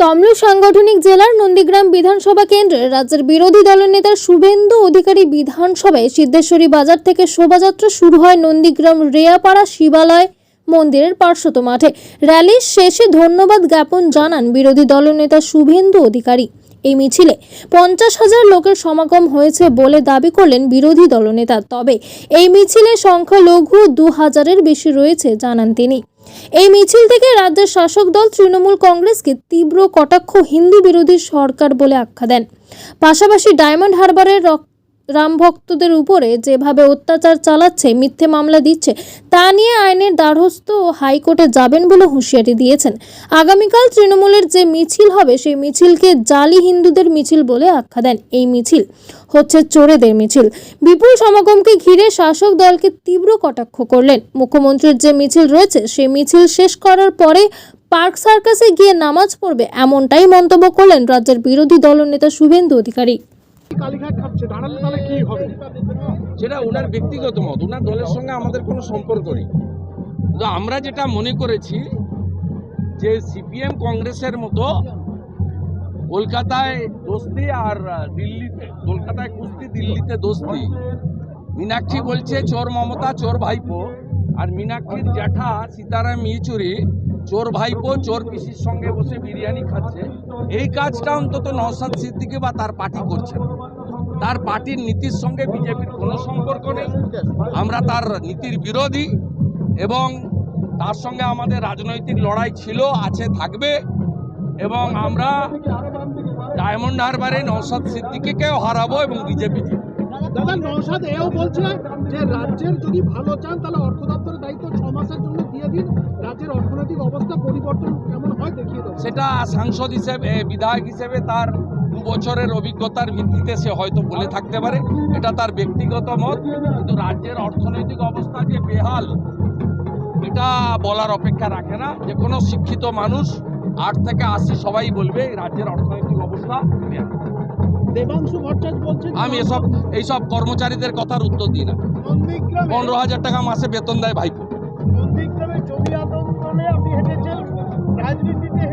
তমলুক সাংগঠনিক জেলার নন্দীগ্রাম বিধানসভা কেন্দ্রে রাজ্যের বিরোধী দলের নেতা শুভেন্দু অধিকারী বিধানসভায় সিদ্ধেশ্বরী বাজার থেকে শোভাযাত্রা শুরু হয় নন্দীগ্রাম রেয়াপাড়া শিবালয় মন্দিরের পার্শ্বত মাঠে। র্যালির শেষে ধন্যবাদ জ্ঞাপন জানান বিরোধী দলনেতা শুভেন্দু অধিকারী। এই মিছিলে পঞ্চাশ হাজার লোকের সমাগম হয়েছে বলে দাবি করলেন বিরোধী দলনেতা তবে এই মিছিলে সংখ্যালঘু দু হাজারের বেশি রয়েছে, জানান তিনি। এই মিছিল থেকে রাজ্যের শাসক দল তৃণমূল কংগ্রেসকে তীব্র কটাক্ষ হিন্দু বিরোধী সরকার বলে আখ্যা দেন। পাশাপাশি ডায়মন্ড হারবারের রক- রাম ভক্তদের উপরে যেভাবে অত্যাচার চালাচ্ছে, মিথ্যে মামলা দিচ্ছে, তা নিয়ে আইনের দ্বারস্থ হাইকোর্টে যাবেন বলে হুঁশিয়ারি দিয়েছেন। আগামীকাল তৃণমূলের যে মিছিল হবে, সেই মিছিলকে জালি হিন্দুদের মিছিল বলে আখ্যা দেন এই মিছিল। হচ্ছে চোরেদের মিছিল। বিপুল সমাগমকে ঘিরে শাসক দলকে তীব্র কটাক্ষ করলেন। মুখ্যমন্ত্রীর যে মিছিল রয়েছে, সেই মিছিল শেষ করার পরে পার্ক সার্কাসে গিয়ে নামাজ পড়বে এমনটাই মন্তব্য করলেন রাজ্যের বিরোধী দলনেতা শুভেন্দু অধিকারী। সেটা ওনার ব্যক্তিগত মত। ওনার দলের সঙ্গে আমাদের কোনো সম্পর্ক নেই। আমরা যেটা মনে করেছি যে সিপিএম কংগ্রেসের মতো কলকাতায় দোস্তি আর দিল্লিতে, কলকাতায় কুস্তি, দিল্লিতে দোস্তি। মীনাক্ষী বলছে, চোর মমতা, চোর ভাইপো। আর মীনাক্ষীর জ্যাঠা, সীতারাম ইয়েচুরি চোর ভাইপো, চোর পিসির সঙ্গে বসে বিরিয়ানি খাচ্ছে। এই কাজটা অন্তত নওসাদ সিদ্দিকি বা তার পার্টি করছে না। তার পার্টির নীতির সঙ্গে বিজেপির কোনো সম্পর্ক নেই। আমরা তার নীতির বিরোধী এবং তার সঙ্গে আমাদের রাজনৈতিক লড়াই ছিল, আছে, থাকবে এবং আমরা ডায়মন্ড হারবারে নওসাদ সিদ্দিকিকেও হারাবো এবং বিজেপি দাদা নৌসাদ এও বলছে যে, রাজ্যের যদি ভালো চান, তাহলে অর্থ দপ্তরের দায়িত্ব ছ মাসের জন্য রাজ্যের অর্থনৈতিক অবস্থা পরিবর্তন কেমন হয় দেখিয়ে দেবো। সেটা সাংসদ হিসেবে বিধায়ক হিসেবে তার দু বছরের অভিজ্ঞতার ভিত্তিতে সে হয়তো বলে থাকতে পারে। এটা তার ব্যক্তিগত মত কিন্তু রাজ্যের অর্থনৈতিক অবস্থা যে বেহাল এটা বলার অপেক্ষা রাখে না। যে কোনো শিক্ষিত মানুষ আট থেকে আশি সবাই বলবে এই রাজ্যের অর্থনৈতিক অবস্থা দেবাংশু ভট্টাচ বলছেন আমি এসব এইসব কর্মচারীদের কথার উত্তর দিই না। পনেরো হাজার টাকা মাসে বেতন দেয় ভাইপো। নন্দীগ্রামে জমি আন্দোলনে আপনি হেঁটেছেন রাজনীতিতে হেঁটেছেন আজকের